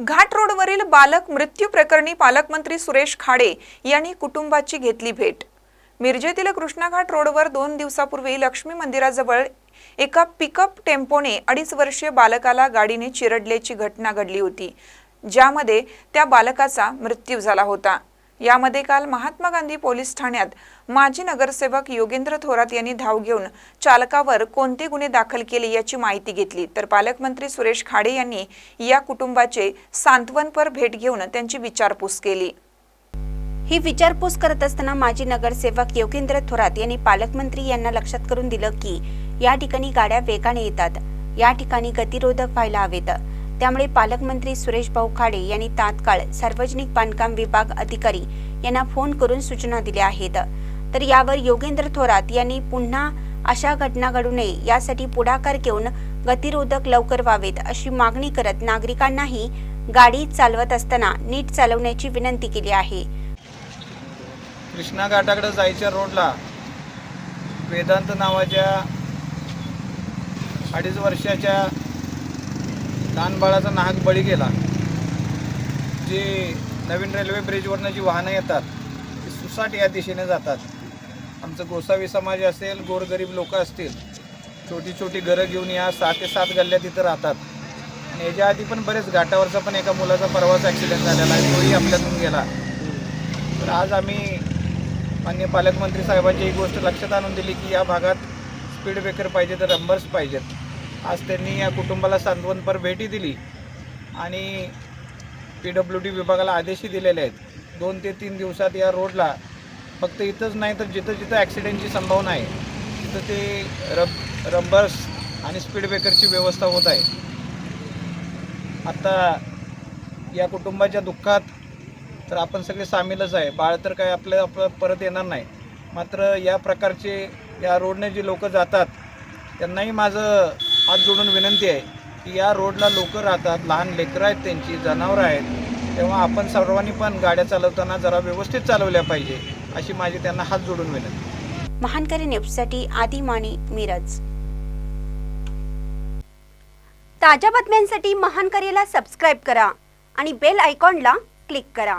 घाट रोडवरील बालक मृत्यू प्रकरणी पालकमंत्री सुरेश खाडे यांनी कुटुंबाची घेतली भेट. मिरजेतील कृष्णाघाट रोडवर दोन दिवसापूर्वी लक्ष्मी मंदिराजवळ एका पिकअप टेम्पोने अडीच वर्षीय बालकाला गाडीने चिरडल्याची घटना घडली होती ज्यामध्ये त्या बालकाचा मृत्यू झाला होता. यामध्ये काल महात्मा गांधी पोलीस ठाण्यात माजी नगरसेवक योगेंद्र थोरात यांनी धाव घेऊन चालकावर कोणते गुन्हे दाखल केले याची माहिती घेतली. तर पालकमंत्री सुरेश खाडे यांनी या कुटुंबाचे सांत्वनपर भेट घेऊन त्यांची विचारपूस केली. ही विचारपूस करत असताना माजी नगरसेवक योगेंद्र थोरात यांनी पालकमंत्री यांना लक्षात करून दिलं की या ठिकाणी गाड्या वेगाने येतात. या ठिकाणी गतिरोधक व्हायला हवेत. त्यामुळे पालकमंत्री सुरेश भाऊ खाडे यांनी तात्काळ सार्वजनिक बांधकाम विभाग अधिकारी यांना फोन करून सूचना दिल्या आहेत. तर यावर योगेंद्र थोरात यांनी पुन्हा अशा घटना घडू नये यासाठी पुढाकार घेऊन गतिरोधक लवकर व्हावेत अशी मागणी करत नागरिकांनाही गाडी चालवत असताना नीट चालवण्याची विनंती केली आहे. कृष्णा घाटाकडे जायच्या रोडला वेदांत नावाच्या अडीच वर्षाच्या लहानबाळाचा नाहक बळी गेला. जी नवीन रेल्वे ब्रिजवरनं जी वाहनं येतात ती सुसाट या दिशेने जातात. आमचं गोसावी समाज असेल गोरगरीब लोक असतील छोटी छोटी घरं घेऊन या सहा ते सात गल्ल्या तिथं राहतात. आणि याच्या आधी पण बरेच घाटावरचा पण एका मुलाचा परवाच ॲक्सिडेंट झालेला आहे तोही आपल्यातून गेला. तर आज आम्ही मान्य पालकमंत्री साहेबांची ही गोष्ट लक्षात आणून दिली की या भागात स्पीड ब्रेकर पाहिजे तर रंबर्स पाहिजेत. आज त्यांनी या कुटुंबाला सांत्वनपर भेटी दिली आणि पी डब्ल्यू डी विभागाला आदेशही दिलेले आहेत. दोन ते तीन दिवसात या रोडला फक्त इथंच नाही तर जिथं जिथं ॲक्सिडेंटची संभावना आहे तिथं ते रब रंबर्स आणि स्पीड ब्रेकरची व्यवस्था होत आहे. आता या कुटुंबाच्या दुःखात तर आपण सगळे सामीलच आहे. बाळ तर काय आपल्या आपलं परत येणार नाही. मात्र या प्रकारचे या रोडने जी लोक जातात त्यांनाही माझं हात जोडून विनंती आहे की या रोडला लोक राहतात लहान लेकरं आहेत त्यांची जनावरं आहेत तेव्हा आपण सर्वांनी पण गाड्या चालवताना जरा व्यवस्थित चालवल्या पाहिजे अशी माझी त्यांना हात जोडून विनंती. महानकरी न्यूजसाठी आदी माने मिरज. ताज्या बातम्यांसाठी महानकरीला सबस्क्राईब करा आणि बेल आयकॉनला क्लिक करा.